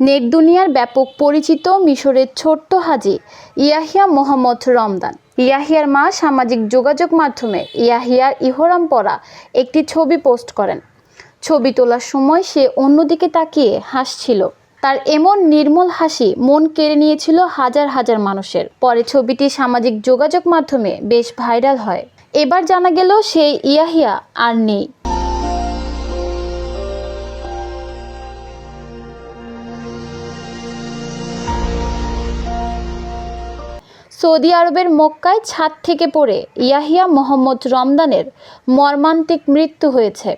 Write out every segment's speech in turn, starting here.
Net দুনিয়ার ব্যাপক পরিচিত মিশরের ছোট্ট হাজি ইয়াহিয়া মোহাম্মদ রমদান ইয়াহিয়ার মা সামাজিক যোগাযোগ মাধ্যমে ইয়াহিয়ার ইহরাম পরা একটি ছবি পোস্ট করেন। ছবি তোলার সময় সে অন্যদিকে তাকিয়ে হাসছিল। তার এমন নির্মল হাসি মন কেড়ে নিয়েছিল হাজার হাজার মানুষের। পরে ছবিটি সামাজিক যোগাযোগ মাধ্যমে বেশ ভাইরাল হয়। এবার জানা গেল সেই ইয়াহিয়া আর নেই। সৌদি আরবের মক্কায় ছাদ থেকে পড়ে ইয়াহিয়া মোহাম্মদ রমদানের মর্মান্তিক মৃত্যু হয়েছে।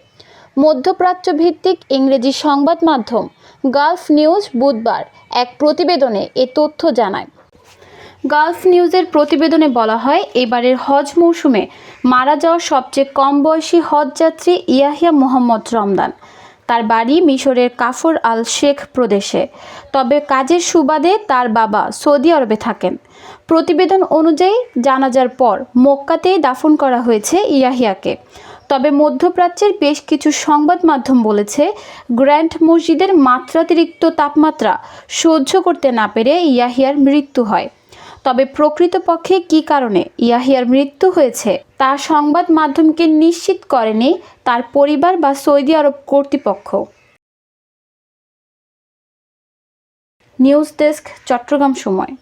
মধ্যপ্রাচ্য ভিত্তিক ইংরেজি সংবাদ মাধ্যম গালফ নিউজ বুধবার এক প্রতিবেদনে এ তথ্য জানায়। গালফ নিউজের প্রতিবেদনে বলা হয়, এবারের হজ মৌসুমে মারা যাওয়া সবচেয়ে কম বয়সী হজযাত্রী ইয়াহিয়া মোহাম্মদ রমদান। তার বাড়ি মিশরের কাফর আল শেখ প্রদেশে। তবে কাজের সুবাদে তার বাবা সৌদি আরবে থাকেন। প্রতিবেদন অনুযায়ী জানাজার পর মক্কাতেই দাফন করা হয়েছে ইয়াহিয়াকে। তবে মধ্যপ্রাচ্যের বেশ কিছু সংবাদ মাধ্যম বলেছে, গ্র্যান্ড মসজিদের মাত্রাতিরিক্ত তাপমাত্রা সহ্য করতে না পেরে ইয়াহিয়ার মৃত্যু হয়। তবে প্রকৃতপক্ষে কী কারণে ইয়াহিয়ার মৃত্যু হয়েছে তা সংবাদ মাধ্যমকে নিশ্চিত করেনি তার পরিবার বা সৌদি আরব কর্তৃপক্ষ। নিউজ ডেস্ক, চট্টগ্রাম সময়।